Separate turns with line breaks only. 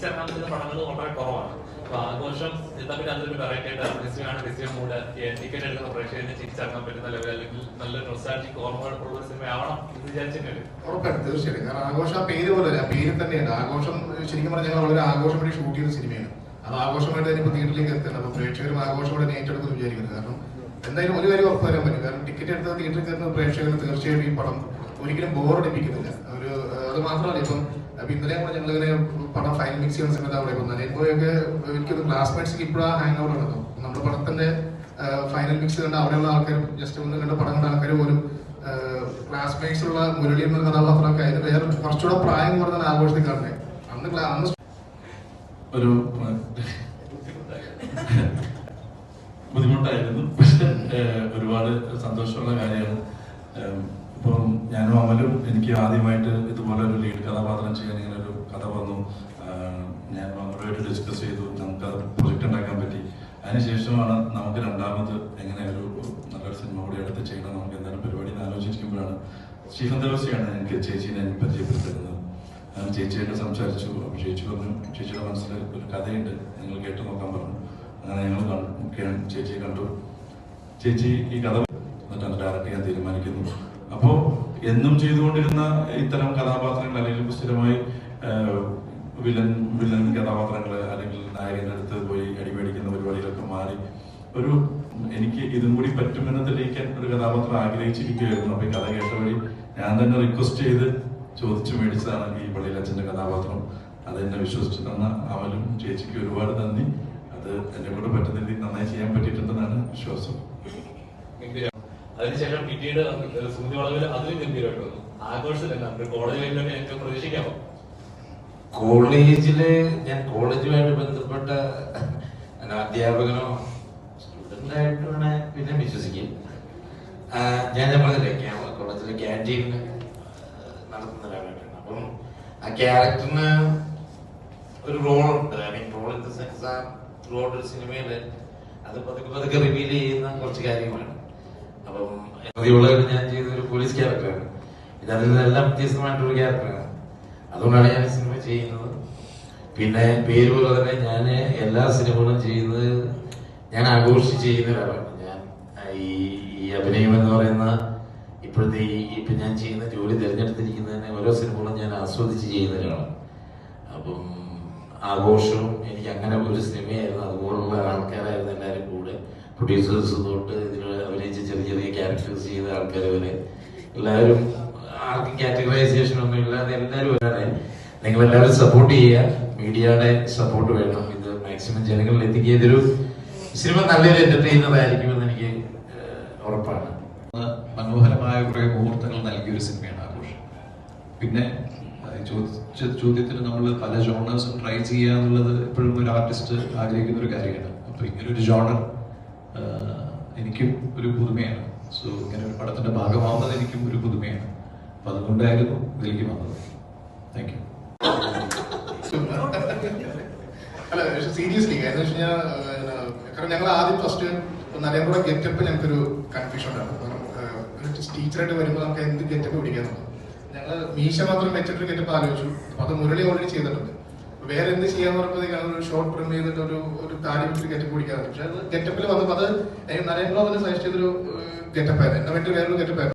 തിരിച്ചറിയാൻ പറ്റുന്ന പടങ്ങൾ വളരെ കുറവാണ്. അപ്പൊ ആഘോഷം തമ്മിൽ അതൊരു വെറൈറ്റി ആയിട്ട് ഡിസിയുടെ മൂഡ് ടിക്കറ്റ് എടുക്കുന്ന പ്രേക്ഷകന് തിരിച്ചറിയാൻ പറ്റുന്ന ലെവൽ അല്ലെങ്കിൽ നല്ല നൊസ്റ്റാൾജിക് ഓർമ്മകളുള്ള ഒരു സിനിമ ആവണം എന്ന് വിചാരിച്ചിട്ടുണ്ട്.
ആഘോഷം പേര് പോലെ പേര് തന്നെയാണ്. ആഘോഷം ശരിക്കും പറഞ്ഞാൽ ഞങ്ങൾ വളരെ ആഘോഷം ഷൂട്ട് ചെയ്ത സിനിമയാണ് അത് ആഘോഷമായിട്ട് തന്നെ ഇപ്പൊ തിയേറ്ററിലേക്ക് എത്തണം അപ്പൊ പ്രേക്ഷകരും ആഘോഷമായിട്ട് ഏറ്റെടുക്കുന്നു വിചാരിക്കുന്നത് കാരണം എന്തായാലും ഒരു കാര്യം ഉറപ്പ് വരാൻ പറ്റും. കാരണം ടിക്കറ്റ് എടുത്ത് തിയേറ്ററിൽ കയറുന്ന പ്രേക്ഷകർ തീർച്ചയായിട്ടും ഈ പടം ഒരിക്കലും ബോറടിപ്പിക്കുന്നില്ല അത് മാത്രമല്ല ഇപ്പം ഇന്നലെ കൂടെ ഞങ്ങൾ ഇങ്ങനെ പടം ഫൈനൽ മിക്സ് ചെയ്യുന്ന സമയത്ത് അവിടെ പോകുന്നത് എനിക്കൊക്കെ എനിക്കൊരു ക്ലാസ്മേറ്റ്സ് ഇപ്പോഴാ ഹാങ് ഔട്ട് ഉണ്ടോ നമ്മുടെ പടത്തിന്റെ ഫൈനൽ മിക്സ് കണ്ട അവിടെയുള്ള ആൾക്കാരും ജസ്റ്റ് ഒന്ന് കണ്ട പടം കണ്ട ആൾക്കാർ പോലും ക്ലാസ്മേറ്റ്സ് ഉള്ള മുരളി എന്ന കഥാപാത്രമൊക്കെ അതിന് വേറെ കുറച്ചുകൂടെ പ്രായം കുറഞ്ഞ ആഘോഷത്തിൽ കാണുന്നത്. അന്ന് അന്ന്
ഒരു ബുദ്ധിമുട്ടായിരുന്നു. ഒരുപാട് സന്തോഷമുള്ള കാര്യമാണ്. അമലും എനിക്ക് ആദ്യമായിട്ട് ഇതുപോലെ ഒരു ലീഡ് കഥാപാത്രം ചെയ്യാൻ ഇങ്ങനെ ഒരു കഥ വന്നു. ഞാൻ അമലുമായിട്ട് ഡിസ്കസ് ചെയ്തു. നമുക്ക് അത് പ്രൊജക്റ്റ് ഉണ്ടാക്കാൻ പറ്റി. അതിനുശേഷമാണ് നമുക്ക് രണ്ടാമത് എങ്ങനെ ഒരു നല്ലൊരു സിനിമ കൂടി എടുത്ത് ചെയ്യണം. നമുക്ക് എന്തായാലും പരിപാടി ആലോചിച്ചിരിക്കുമ്പോഴാണ് സ്റ്റീഫൻ ദേവസിയാണ് എനിക്ക് ചേച്ചീനെ എനിക്ക് ഞാൻ ചേച്ചിയായിട്ട് സംസാരിച്ചു. അപ്പോൾ ചേച്ചി പറഞ്ഞു ചേച്ചിയുടെ മനസ്സിൽ ഒരു കഥയുണ്ട്. നിങ്ങൾ കേട്ടു നോക്കാൻ പറഞ്ഞു. അങ്ങനെ ഞങ്ങൾ കണ്ടു ചേച്ചിയെ കണ്ടു. ചേച്ചി ഈ കഥ എന്നിട്ട് ഡയറക്റ്റ് ചെയ്യാൻ തീരുമാനിക്കുന്നു. അപ്പോൾ എന്നും ചെയ്തുകൊണ്ടിരുന്ന ഇത്തരം കഥാപാത്രങ്ങൾ അല്ലെങ്കിൽ സ്ഥിരമായി വില്ലൻ വില്ലൻ കഥാപാത്രങ്ങൾ അല്ലെങ്കിൽ നായകന്റെ അടുത്ത് പോയി അടിമേടിക്കുന്ന പരിപാടികളൊക്കെ മാറി. ഒരു എനിക്ക് ഇതും കൂടി പറ്റുമെന്ന് തെളിയിക്കാൻ ഒരു കഥാപാത്രം ആഗ്രഹിച്ചിരിക്കുകയായിരുന്നു. അപ്പൊ ഈ കഥ കേട്ട വഴി ഞാൻ തന്നെ റിക്വസ്റ്റ് ചെയ്ത് ചോദിച്ചു മേടിച്ചതാണ് ഈ പള്ളിയിൽ അച്ഛന്റെ കഥാപാത്രം. അത് എന്നെ വിശ്വസിച്ച് തന്ന അവനും ചേച്ചിക്ക് ഒരുപാട് നന്ദി. അത് എന്നെ കൂടെ പറ്റുന്ന രീതിയിൽ നന്നായി ചെയ്യാൻ
ഗംഭീരം. അതിനുശേഷം പിന്നീട് സുമതി വളവിൽ അതിലും ഗംഭീരമായിട്ട് വന്നു. ആഘോഷത്തിലല്ല നമ്മുടെ കോളേജ് ലൈഫിലൊക്കെ എനിക്ക് പ്രതീക്ഷിക്കാമോ
കോളേജിൽ ഞാൻ കോളേജുമായിട്ട് ബന്ധപ്പെട്ട അധ്യാപകനോ സ്റ്റുഡന്റ് ആയിട്ട് വേണേ പിന്നെ വിശ്വസിക്കും ഞാൻ ഞാൻ പറഞ്ഞില്ലേ കോളേജിലെ ക്യാന്റീൻ നടത്തുന്ന ഒരാളായിട്ടാണ് അപ്പം ആ ക്യാരക്ടറിന് ഒരു റോളുണ്ട് I mean role in the sense ആ ഔട്ട് ഒരു സിനിമയിൽ അത് പതുക്കെ പതുക്കെ റിവീൽ ചെയ്യുന്ന കുറച്ച് കാര്യങ്ങളാണ് അപ്പം പ്രതിയുള്ളവർ ഞാൻ ചെയ്ത ഒരു പോലീസ് ക്യാരക്ടറാണ് ഇത് അതിൽ നിന്നെല്ലാം വ്യത്യസ്തമായിട്ടൊരു ക്യാരക്ടറാണ് അതുകൊണ്ടാണ് ഞാൻ സിനിമ ചെയ്യുന്നത്. പിന്നെ പേര് പോലെ തന്നെ ഞാൻ എല്ലാ സിനിമകളും ചെയ്യുന്നത് ഞാൻ ആഘോഷിച്ച് ചെയ്യുന്ന ഒരാളാണ്. ഞാൻ ഈ ഈ അഭിനയം എന്ന് പറയുന്ന ഇപ്പോഴത്തെ ഈ ഇപ്പം ഞാൻ ചെയ്യുന്ന ജോലി തിരഞ്ഞെടുത്തിരിക്കുന്നതിന് ഓരോ സിനിമകളും ഞാൻ ആസ്വദിച്ച് ചെയ്യുന്ന ഒരാളാണ്. അപ്പം ആഘോഷവും എനിക്ക് അങ്ങനെ ഒരു സിനിമയായിരുന്നു അതുപോലുള്ള ആൾക്കാരായിരുന്നു എല്ലാവരും കൂടെ. പ്രൊഡ്യൂസേഴ്സ് തൊട്ട് ക്യാരക്ടേഴ്സ് ചെയ്ത ആൾക്കാർ വരെ എല്ലാവരും ആർക്കും കാറ്റഗറൈസേഷൻ ഒന്നും ഇല്ലാതെ എല്ലാവരും വരാതെ നിങ്ങൾ എല്ലാവരും സപ്പോർട്ട് ചെയ്യുക. മീഡിയയുടെ സപ്പോർട്ട് വേണം. ഇത് മാക്സിമം ജനങ്ങളിൽ എത്തിക്കുക. ഇതൊരു സിനിമ നല്ലൊരു എന്റർടൈനർ ആയിരിക്കുമെന്ന് എനിക്ക് ഉറപ്പാണ്.
മനോഹരമായ കുറെ മുഹൂർത്തങ്ങൾ നൽകിയ ഒരു സിനിമയാണ് ആഘോഷം. പിന്നെ ചോദ്യത്തിന് നമ്മൾ പല ജോണേഴ്സും ട്രൈ ചെയ്യുക എന്നുള്ളത് എപ്പോഴും ഒരു ആർട്ടിസ്റ്റ് ആഗ്രഹിക്കുന്ന ഒരു കാര്യമാണ്. അപ്പൊ ഇങ്ങനൊരു ജോണർ എനിക്കും ഒരു പുതുമയാണ്. സോ ഇങ്ങനെ ഒരു പടത്തിന്റെ ഭാഗമാവുന്നത് എനിക്കും ഒരു പുതുമയാണ്. അപ്പൊ അതുകൊണ്ടായിരുന്നു ഇതിലേക്ക് വന്നത്. താങ്ക് യു
അല്ല പക്ഷെ സീരിയസ്ലി കാരണം വെച്ച് കഴിഞ്ഞാൽ കാരണം ഞങ്ങൾ ആദ്യം ഫസ്റ്റ് നരേന്ദ്ര ഗെറ്റപ്പ് ഞങ്ങൾക്കൊരു കൺഫ്യൂഷൻ ഉണ്ടായിരുന്നു. ടീച്ചറായിട്ട് വരുമ്പോൾ നമുക്ക് എന്ത് ഗെറ്റപ്പ് പിടിക്കാൻ ഞങ്ങൾ മീശ മാത്രം വെച്ചിട്ട് ഗെറ്റപ്പ് ആലോചിച്ചു. അപ്പൊ അത് മുരളി ഓൾറെഡി ചെയ്തിട്ടുണ്ട്. വേറെ എന്ത് ചെയ്യാന്ന് പറഞ്ഞപ്പോഴത്തേക്കാണ് ഒരു ഷോർട്ട് ഫിലിം ചെയ്തിട്ട് ഒരു ഒരു താടി ഗെറ്റപ്പ് പിടിക്കാറുണ്ട് പക്ഷെ അത് ഗെറ്റപ്പിൽ വന്നപ്പോൾ അത് നരേന്ദ്രോ തന്നെ സജസ്റ്റ് ചെയ്തൊരു ഗെറ്റപ്പായിരുന്നു എന്നെ പറ്റി വേറൊരു ഗെറ്റപ്പ് ആയിരുന്നു.